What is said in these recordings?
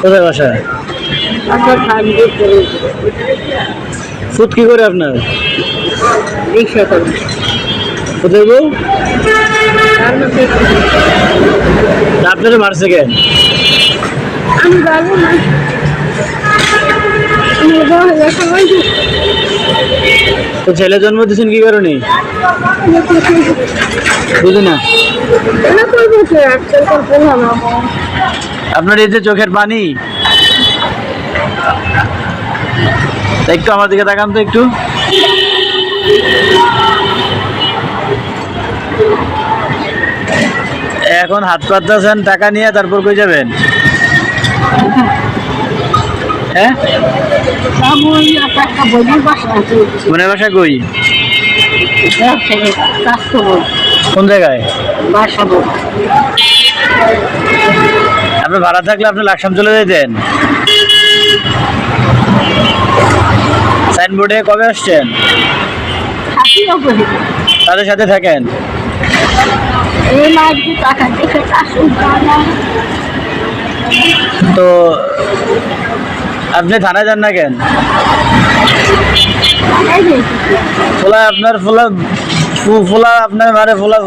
কোথায় বাসা? ফুট কি করে আপনার? কোথায় বউ? আপনারা মারছে কেন? ছেলে জন্ম দিয়েছেন কি কারণে? বুঝি না। আপনার এই যে চোখের পানি। একটু আমার দিকে তাকান তো একটু। এখন হাত পাততেছেন, টাকা নিয়ে তারপর কই যাবেন? হ্যাঁ? মনে বাসা কই? কোন জায়গায়? আপনি ভাড়া থাকলে আপনি লাকসাম চলে যেতেন সাইনবোর্ডে কবে আসছেন? তাদের সাথে থাকেন? তো আপনি থানায় যান না কেন? ফোলা আপনার ফোলা ফোলা আপনার মারে ফোলা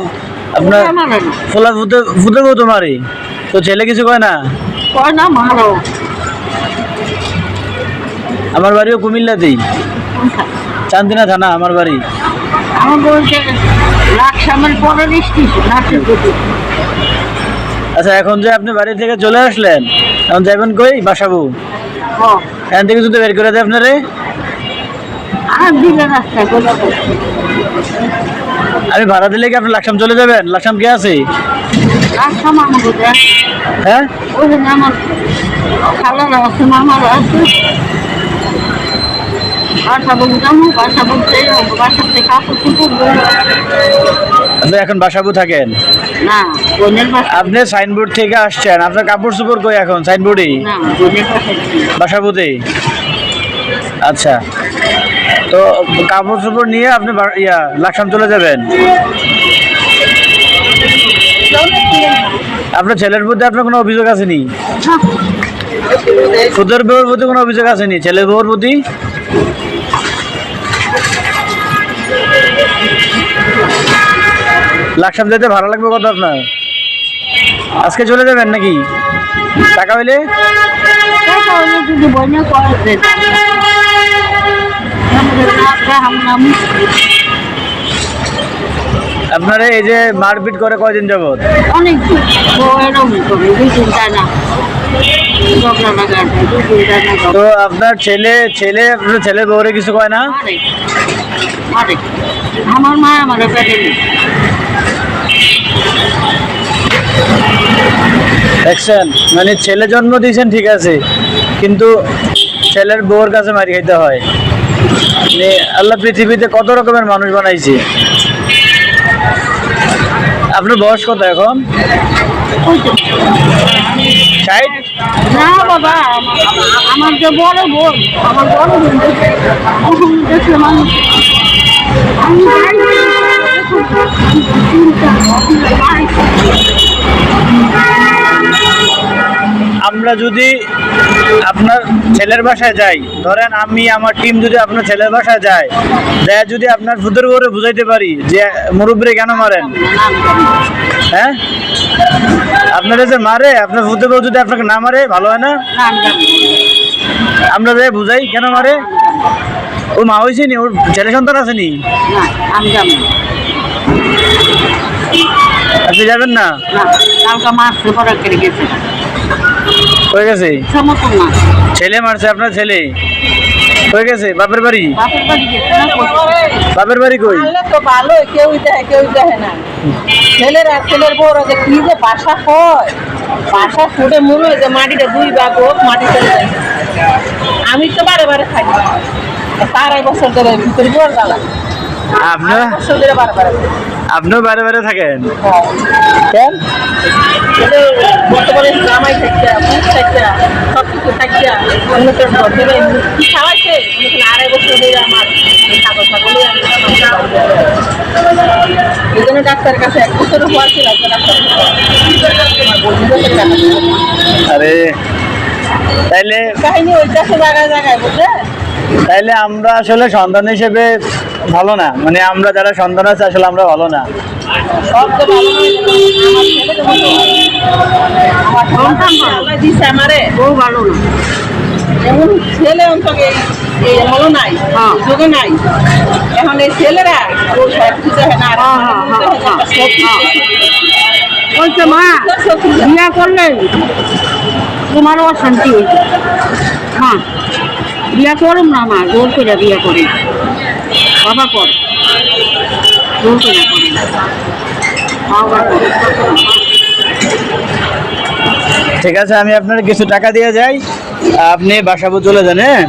আপনার ফোলা ফুতে ফুতে তো মারি তো ছেলে কিছু কয় না? কয় না মারো। আমার বাড়িও কুমিল্লাতেই। চান্দিনা থানা আমার বাড়ি। আমার বলছে লাখ সামের স্টেশন আচ্ছা এখন যে আপনি বাড়ি থেকে চলে আসলেন এখন যাবেন কই? বাসাবু। এখান থেকে যদি বের করে দেয় আপনারে। আর দিলে রাস্তা আমি ভাড়া দিলে কি আপনি লাকসাম চলে যাবেন? লাকসাম কে আছে? হ্যাঁ। আপনি এখন বাসাবু থাকেন? আপনি সাইনবোর্ড থেকে আসছেন। আপনার কাপড় চোপড় কই এখন? সাইনবোর্ডে না বোনের বাসাবুতে আচ্ছা। তো কাপড় চোপড় নিয়ে আপনি ইয়া, লাকসাম চলে যাবেন? আপনার ছেলের প্রতি আপনার কোনো অভিযোগ আসেনি? সুদের বউর প্রতি কোনো অভিযোগ আসেনি? ছেলের বউর প্রতি? লাকসাম যেতে ভালো লাগবে কত আপনার? আজকে চলে যাবেন নাকি? টাকা হইলে টাকা হলে যদি বোনে করে দেয় আমাদের না গ্রাম নাম আপনারা এই যে মারপিট করে কয়দিন অনেক না। না তো আপনার ছেলে ছেলে আপনার ছেলের বউরে কিছু কয় না? মারে মারে আমার মা আমার দেখছেন? মানে ছেলে জন্ম দিয়েছেন ঠিক আছে। কিন্তু ছেলের বউর কাছে মারি খাইতে হয়। আল্লাহ পৃথিবীতে কত রকমের মানুষ বানাইছে? আপনার বয়স কত এখন? আমার- যে বড় বোন, আমার বড় বোন আমরা যদি আপনার ছেলের বাসায় যাই, ধরেন আমি, আমার টিম যদি আপনার ছেলের বাসায় যায় যায় যদি আপনার ফুদের বউরে বুঝাইতে পারি যে মুরব্বী কেন মারেন? হ্যাঁ? আপনারা যে মারে, আপনার ফুতে বউ যদি আপনাকে না মারে, ভালো হয় না? আমরা যে বুঝাই কেন মারে? ও মা হয়েছে নি, ওর ছেলে সন্তান আছে নি। আপনি যাবেন না? হয়ে গেছে? ছেলে মারছে আপনার ছেলে? হয়ে গেছে? বাপের বাড়ি? বাপের বাড়ি বাড়ি কই? তো ভালো কেউই দেখে কেউ দেখে না। ছেলেরা ছেলের বউরা যে কি যে বাসা হয় বাসা ফুটে মনে যে মাটিটা দুই ভাগ হোক মাটি চলে যায়। আমি তো বারে বারে থাকি তার এক বছর ধরে ভিতরে জোর জ্বালা আপনার? বছর ধরে বারে বারে। আপনিও বাইরে বাইরে থাকেন? হ্যাঁ। কেন বর্তমানে জামাই থাকছে মুখ থাকছে সব কিছু থাকছে মনে করেন বর্তমানে কি খাওয়াইছে? মনে করেন আড়াই বছর ধরে আমার ছাগল ছাগলই এই জন্য ডাক্তারের কাছে এক বছর হওয়ার ছিল ডাক্তার আরে তাইলে কাহিনী ওইটাছে জায়গায় জায়গায় বুঝলে? তাইলে আমরা আসলে সন্তান হিসেবে ভালো না। মানে আমরা যারা সন্তান আছে আসলে আমরা ভালো না। সব ভালো ছেলে নাই হ্যাঁ। নাই। এখন এই ছেলেরা ও সব কিছু না আর হ্যাঁ, হ্যাঁ, সব কিছু বলছে মা বিয়া করলে তোমারও অশান্তি হইবে। হ্যাঁ। বিয়া করুম না মা, জোর করে বিয়া করি বাবা কর। জোর করে। ঠিক আছে, আমি আপনার কিছু টাকা দিয়ে যাই। আপনি বাসাবো চলে যান হ্যাঁ?